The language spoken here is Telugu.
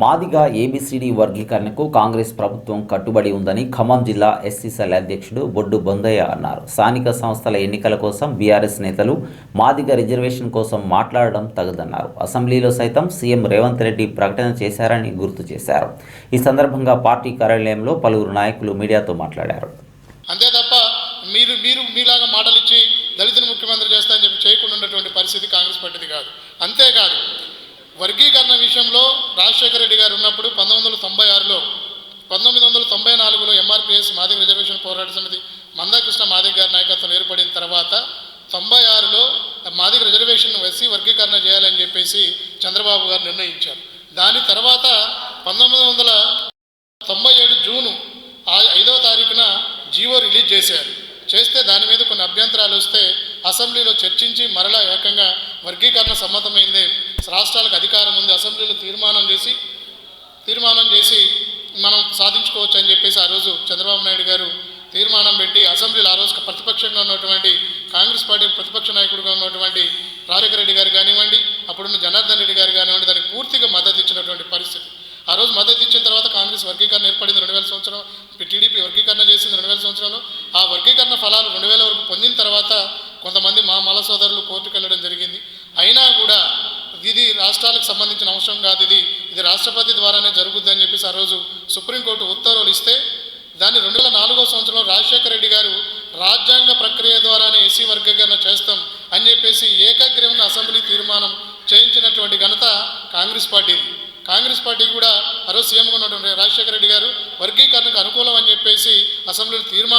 మాదిగా ఏబిసిడి వర్గీకరణకు కాంగ్రెస్ ప్రభుత్వం కట్టుబడి ఉందని ఖమ్మం జిల్లా ఎస్సీసీఎల్ అధ్యక్షుడు బొడ్డు బొందయ్య అన్నారు. స్థానిక సంస్థల ఎన్నికల కోసం బీఆర్ఎస్ నేతలు మాదిగ రిజర్వేషన్ కోసం మాట్లాడడం తగదన్నారు. అసెంబ్లీలో సైతం సీఎం రేవంత్ రెడ్డి ప్రకటన చేశారని గుర్తు చేశారు. ఈ సందర్భంగా పార్టీ కార్యాలయంలో పలువురు నాయకులు మీడియాతో మాట్లాడారు. అంతే తప్ప మీరు మీరు మీలాగా మాటలు ఇచ్చి దళితుని ముఖ్యమంత్రి చేస్తా అని చెప్పి చేయకుండా ఉన్నటువంటి పరిస్థితి కాంగ్రెస్ పార్టీది కాదు. అంతేకాదు వర్గీకరణ విషయంలో రాజశేఖర రెడ్డి గారు ఉన్నప్పుడు పంతొమ్మిది వందల తొంభై ఆరులో పంతొమ్మిది వందల తొంభై నాలుగులో ఎంఆర్పిఎస్ మాదిక రిజర్వేషన్ పోరాట సమితి మందాకృష్ణ మాదిక గారి నాయకత్వం ఏర్పడిన తర్వాత తొంభై ఆరులో మాదిక రిజర్వేషన్ ఎస్సీ వర్గీకరణ చేయాలని చెప్పేసి చంద్రబాబు గారు నిర్ణయించారు. దాని తర్వాత పంతొమ్మిది వందల తొంభై ఏడు జూను ఐదవ తారీఖున జీవో రిలీజ్ చేశారు. చేస్తే దాని మీద కొన్ని అభ్యంతరాలు వస్తే అసెంబ్లీలో చర్చించి మరలా ఏకంగా వర్గీకరణ సమ్మతమైంది. రాష్ట్రాలకు అధికారం ఉంది. అసెంబ్లీలో తీర్మానం చేసి తీర్మానం చేసి మనం సాధించుకోవచ్చు అని చెప్పేసి ఆ రోజు చంద్రబాబు నాయుడు గారు తీర్మానం పెట్టి అసెంబ్లీలో ఆ రోజు ప్రతిపక్షంగా ఉన్నటువంటి కాంగ్రెస్ పార్టీ ప్రతిపక్ష నాయకుడిగా ఉన్నటువంటి రాజశేఖర రెడ్డి గారు కానివ్వండి అప్పుడున్న జనార్దన్ రెడ్డి గారు కానివ్వండి దానికి పూర్తిగా మద్దతు ఇచ్చినటువంటి పరిస్థితి. ఆ రోజు మద్దతు ఇచ్చిన తర్వాత కాంగ్రెస్ వర్గీకరణ ఏర్పడింది రెండు వేల సంవత్సరం టీడీపీ వర్గీకరణ చేసింది రెండు వేల సంవత్సరంలో. ఆ వర్గీకరణ ఫలాలు రెండు వేల వరకు పొందిన తర్వాత కొంతమంది మా మల సోదరులు కోర్టుకు వెళ్ళడం జరిగింది. అయినా కూడా ఇది రాష్ట్రాలకు సంబంధించిన అంశం కాదు ఇది. ఇది రాష్ట్రపతి ద్వారానే జరుగుద్దని చెప్పేసి ఆ రోజు సుప్రీంకోర్టు ఉత్తర్వులు ఇస్తే దాన్ని రెండు వేల నాలుగో సంవత్సరంలో రాజశేఖర రెడ్డి గారు రాజ్యాంగ ప్రక్రియ ద్వారానే ఎస్సీ వర్గీకరణ చేస్తాం అని చెప్పేసి ఏకగ్రీవంగా అసెంబ్లీ తీర్మానం చేయించినటువంటి ఘనత కాంగ్రెస్ పార్టీది. కాంగ్రెస్ పార్టీ కూడా ఆ రోజు సీఎంగా ఉన్నటువంటి రాజశేఖర రెడ్డి గారు వర్గీకరణకు అనుకూలం అని చెప్పేసి అసెంబ్లీలో తీర్మానం